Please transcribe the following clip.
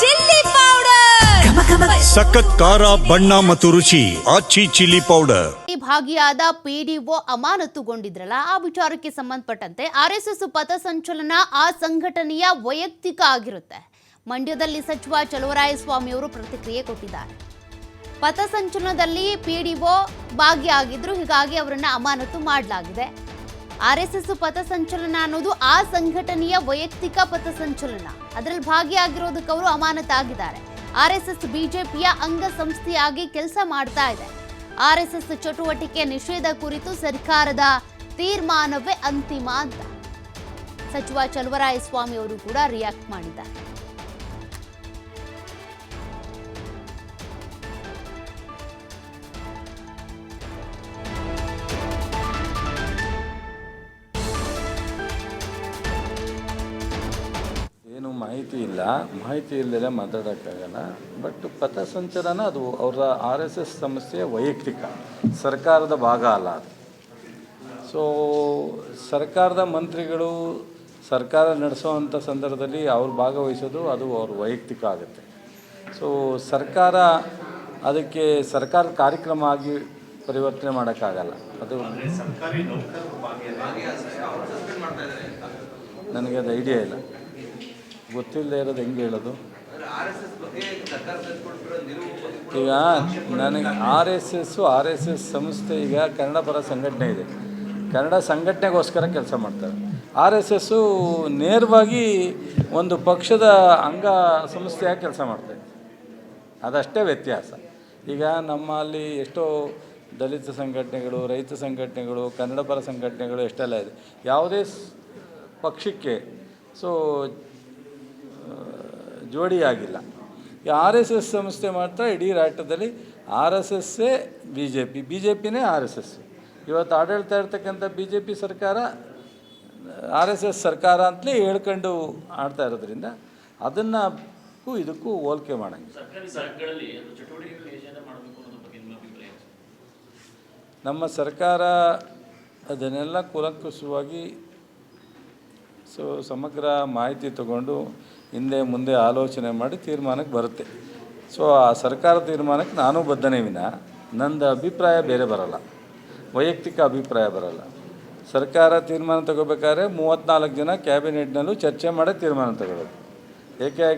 Chilli powder. ಸಖತ್ ಖಾರ ಬಣ್ಣ ಮತ್ತು ರುಚಿ ಆಚಿ ಚಿಲ್ಲಿ ಪೌಡರ್. ಈ ಭಾಗಿಯಾದ ಪಿಡಿಒ ಅಮಾನತುಗೊಂಡಿದ್ರಲ್ಲ ಆ ವಿಚಾರಕ್ಕೆ ಸಂಬಂಧಪಟ್ಟಂತೆ ಆರ್ ಎಸ್ ಎಸ್ ಪಥಸಂಚಲನ ಆ ಸಂಘಟನೆಯ ವೈಯಕ್ತಿಕ ಆಗಿರುತ್ತೆ. ಮಂಡ್ಯದಲ್ಲಿ ಸಚಿವ ಚಲುವರಾಯಸ್ವಾಮಿ ಅವರು ಪ್ರತಿಕ್ರಿಯೆ ಕೊಟ್ಟಿದ್ದಾರೆ. ಪಥಸಂಚಲನದಲ್ಲಿ ಪಿಡಿಒ ಭಾಗಿಯಾಗಿದ್ರು ಹೀಗಾಗಿ ಅವರನ್ನ ಅಮಾನತು ಮಾಡಲಾಗಿದೆ. ಆರ್ ಎಸ್ ಎಸ್ ಪಥಸಂಚಲನ ಅನ್ನೋದು ಆ ಸಂಘಟನೆಯ ವೈಯಕ್ತಿಕ ಪಥಸಂಚಲನ ಅದರಲ್ಲಿ ಭಾಗಿಯಾಗಿರೋದಕ್ಕೆ ಅವರು ಅಮಾನತಾಗಿದ್ದಾರೆ ಆರ್ ಎಸ್ ಎಸ್ ಬಿಜೆಪಿಯ ಅಂಗಸಂಸ್ಥೆಯಾಗಿ ಕೆಲಸ ಮಾಡ್ತಾ ಇದೆ. ಆರ್ ಎಸ್ ಎಸ್ ಚಟುವಟಿಕೆ ನಿಷೇಧ ಕುರಿತು ಸರ್ಕಾರದ ತೀರ್ಮಾನವೇ ಅಂತಿಮ ಅಂತ. ಸಚಿವ ಚಲುವರಾಯಸ್ವಾಮಿ ಅವರು ಕೂಡ ರಿಯಾಕ್ಟ್ ಮಾಡಿದ್ದಾರೆ. ಮಾಹಿತಿ ಇಲ್ಲ. ಮಾಹಿತಿ ಇಲ್ಲದೆ ಮಾತಾಡೋಕ್ಕಾಗಲ್ಲ. ಬಟ್ ಪಥಸಂಚಲನ ಅದು ಅವರ ಆರ್ ಎಸ್ ಎಸ್ ಸಮಸ್ಯೆ ವೈಯಕ್ತಿಕ. ಸರ್ಕಾರದ ಭಾಗ ಅಲ್ಲ ಅದು. ಸೊ ಸರ್ಕಾರದ ಮಂತ್ರಿಗಳು ಸರ್ಕಾರ ನಡೆಸೋವಂಥ ಸಂದರ್ಭದಲ್ಲಿ ಅವ್ರು ಭಾಗವಹಿಸೋದು ಅದು ಅವ್ರ ವೈಯಕ್ತಿಕ ಆಗುತ್ತೆ. ಸೊ ಸರ್ಕಾರ ಅದಕ್ಕೆ ಸರ್ಕಾರ ಕಾರ್ಯಕ್ರಮ ಆಗಿ ಪರಿವರ್ತನೆ ಮಾಡೋಕ್ಕಾಗಲ್ಲ. ಅದು ನನಗೆ ಅದು ಐಡಿಯಾ ಇಲ್ಲ. ಗೊತ್ತಿಲ್ಲದೆ ಇರೋದು ಹೆಂಗೆ ಹೇಳೋದು? ಈಗ ನನಗೆ R S S R S S ಸಂಸ್ಥೆ ಈಗ ಕನ್ನಡ ಪರ ಸಂಘಟನೆ ಇದೆ. ಕನ್ನಡ ಸಂಘಟನೆಗೋಸ್ಕರ ಕೆಲಸ ಮಾಡ್ತಾರೆ. ಆರ್ ಎಸ್ ಎಸ್ಸು ನೇರವಾಗಿ ಒಂದು ಪಕ್ಷದ ಅಂಗ ಸಂಸ್ಥೆಯಾಗಿ ಕೆಲಸ ಮಾಡ್ತಾಯಿದೆ ಅದಷ್ಟೇ ವ್ಯತ್ಯಾಸ. ಈಗ ನಮ್ಮಲ್ಲಿ ಎಷ್ಟೋ ದಲಿತ ಸಂಘಟನೆಗಳು ರೈತ ಸಂಘಟನೆಗಳು ಕನ್ನಡ ಪರ ಸಂಘಟನೆಗಳು ಎಷ್ಟೆಲ್ಲ ಇದೆ. ಯಾವುದೇ ಪಕ್ಷಕ್ಕೆ ಸೊ ಜೋಡಿಯಾಗಿಲ್ಲ. ಈ ಆರ್ ಎಸ್ ಎಸ್ ಸಂಸ್ಥೆ ಮಾತ್ರ ಇಡೀ ರಾಷ್ಟ್ರದಲ್ಲಿ R S essay B J P B J ಪಿನೇ R S S. ಇವತ್ತು ಆಡಳಿತ ಇರ್ತಕ್ಕಂಥ ಬಿ ಜೆ ಪಿ ಸರ್ಕಾರ ಆರ್ ಎಸ್ ಎಸ್ ಸರ್ಕಾರ ಅಂತಲೇ ಹೇಳ್ಕೊಂಡು ಆಡ್ತಾ ಇರೋದ್ರಿಂದ ಅದನ್ನು ಇದಕ್ಕೂ ಹೋಲಿಕೆ ಮಾಡೋಂಗಿಲ್ಲ. ನಮ್ಮ ಸರ್ಕಾರ ಅದನ್ನೆಲ್ಲ ಕೂಲಂಕುಷವಾಗಿ ಸೊ ಸಮಗ್ರ ಮಾಹಿತಿ ತಗೊಂಡು ಹಿಂದೆ ಮುಂದೆ ಆಲೋಚನೆ ಮಾಡಿ ತೀರ್ಮಾನಕ್ಕೆ ಬರುತ್ತೆ. ಸೊ ಆ ಸರ್ಕಾರ ತೀರ್ಮಾನಕ್ಕೆ ನಾನು ಬದ್ಧನೇ ವಿನ. ನಂದು ಅಭಿಪ್ರಾಯ ಬೇರೆ ಬರಲ್ಲ. ವೈಯಕ್ತಿಕ ಅಭಿಪ್ರಾಯ ಬರಲ್ಲ. ಸರ್ಕಾರ ತೀರ್ಮಾನ ತಗೋಬೇಕಾದ್ರೆ ಮೂವತ್ತ್ನಾಲ್ಕು ಜನ ಕ್ಯಾಬಿನೆಟ್ನಲ್ಲೂ ಚರ್ಚೆ ಮಾಡೋ ತೀರ್ಮಾನ ತಗೊಳ್ಳೋದು ಏಕೆ